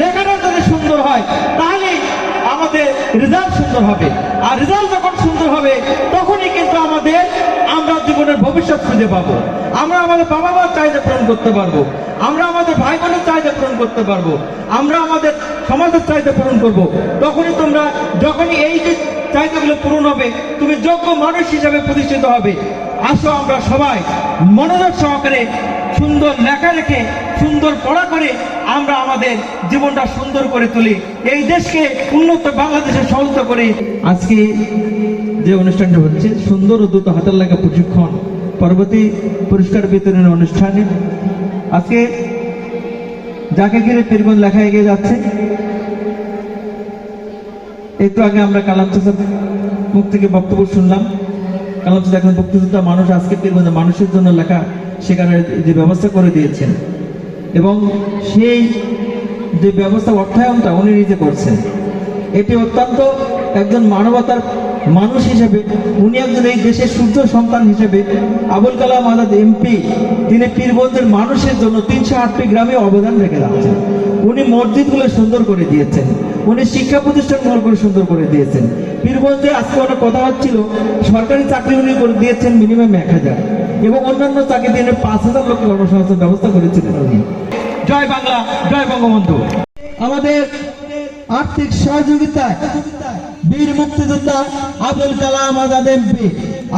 লেখাটা যদি সুন্দর হয়, তাহলে আমাদের রেজাল্ট সুন্দর হবে। আর রেজাল্ট যখন সুন্দর হবে, তখনই কিন্তু আমাদের আমরা জীবনের ভবিষ্যৎ খুঁজে পাবো। আমরা আমাদের বাবা মার চাহিদা পূরণ করতে পারব। আমরা আমাদের ভাই বোনের চাহিদা পূরণ করতে পারব। আমরা আমাদের সমাজের চাহিদা পূরণ করব। তখনই তোমরা, যখনই এই যে চাহিদাগুলো পূরণ হবে, তুমি যোগ্য মানুষ হিসাবে প্রতিষ্ঠিত হবে। আসো আমরা সবাই মনোযোগ সহকারে সুন্দর লেখা রেখে সুন্দর পড়া করে আমরা আমাদের জীবনটা সুন্দর করে তুলি। এই দেশকে উন্নত বাংলাদেশে সহযোগিতা করি। আজকে যে অনুষ্ঠানটা হচ্ছে, সুন্দর ও দ্রুত হাতের লাগা প্রশিক্ষণ, পরবর্তী পুরস্কার বিতরণের অনুষ্ঠানে। আজকে যাকে ঘিরে পীরগঞ্জ লেখা এগিয়ে যাচ্ছে, একটু আগে আমরা কালাম চাষার মুখ থেকে বক্তব্য শুনলাম। কালাম চাষা এখন মুক্তিযোদ্ধা মানুষ আজকে পীরগঞ্জে মানুষের জন্য লেখা শেখানোর যে ব্যবস্থা করে দিয়েছেন। এবং সেই যে ব্যবস্থা, অর্থায়নটা উনি নিজে করছেন। এটি অত্যন্ত একজন মানবতার মানুষ হিসেবে, উনি একজন এই দেশের সূর্য সন্তান হিসেবে, আবুল কালাম আজাদ এমপি, তিনি পীরগঞ্জের মানুষের জন্য তিনশো আটটি গ্রামে অবদান রেখে যাচ্ছেন। উনি মসজিদগুলো সুন্দর করে দিয়েছেন। উনি শিক্ষা প্রতিষ্ঠানগুলো করে সুন্দর করে দিয়েছেন। পীরগঞ্জে আজকে অনেক কথা হচ্ছিল, সরকারি চাকরি উনি করে দিয়েছেন মিনিমাম এক হাজার। এবং অন্যান্য চাকরি দিয়ে পাঁচ হাজার লোক কর্মসংস্থান ব্যবস্থা করেছিলেন উনি। জয় বাংলা, জয় বঙ্গবন্ধু। আমাদের আর্থিক সহযোগিতায় বীর মুক্তিযোদ্ধা আবুল কালাম আজাদ এমপি।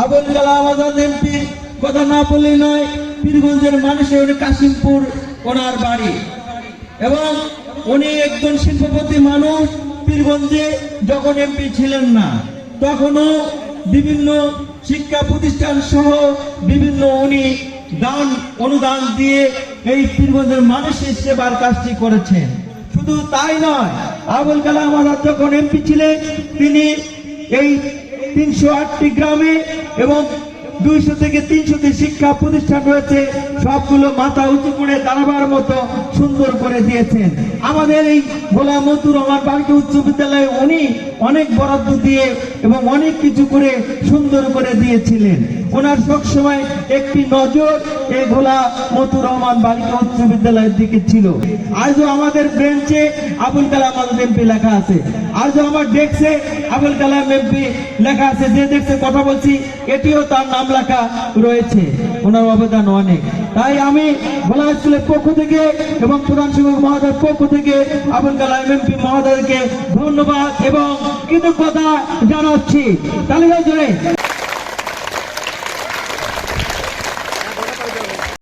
আবুল কালাম আজাদ এমপি কথা না বললেই নয়, পীরগঞ্জের মানুষের উনি কাশিমপুর ওনার বাড়ি। এবং উনি একজন শিল্পপতি মানুষ, পীরগঞ্জে যখন এমপি ছিলেন না, তখনও বিভিন্ন শিক্ষা প্রতিষ্ঠান সহ বিভিন্ন উনি দান, অনুদান দিয়ে এই পীরগঞ্জের মানুষের সেবার কাজটি করেছেন। শুধু তাই নয়, আবুল কালাম আজাদ যখন এমপি ছিলেন, তিনি এই তিনশো আটটি গ্রামে এবং দুইশো থেকে তিনশোটি শিক্ষা প্রতিষ্ঠান রয়েছে, সবগুলো মাথা উঁচু করে দাঁড়াবার মতো সুন্দর করে দিয়েছেন। আমাদের এই ভোলা মতুর রহমান বালিকা উচ্চ বিদ্যালয়ে উনি অনেক বরাদ্দ দিয়ে এবং অনেক কিছু করে সুন্দর করে দিয়েছিলেন। ওনার সবসময় একটি নজর এই মতুর রহমান বালিকা উচ্চ বিদ্যালয়ের দিকে ছিল। আজও আমাদের বেঞ্চে আবুল কালাম আজাদ এমপি লেখা আছে। আজও আমার আবুল কালাম এমপি লেখা আছে। যে কথা বলছি, এটিও তার নাম লেখা রয়েছে। ওনার অবদান অনেক। তাই আমি ভোলা স্কুলের পক্ষ থেকে এবং প্রধান শিক্ষক মহোদয়ের পক্ষ থেকে আবুল কালাম এমপি মহোদয়কে ধন্যবাদ এবং কৃতজ্ঞতা জানাচ্ছি। তালিকা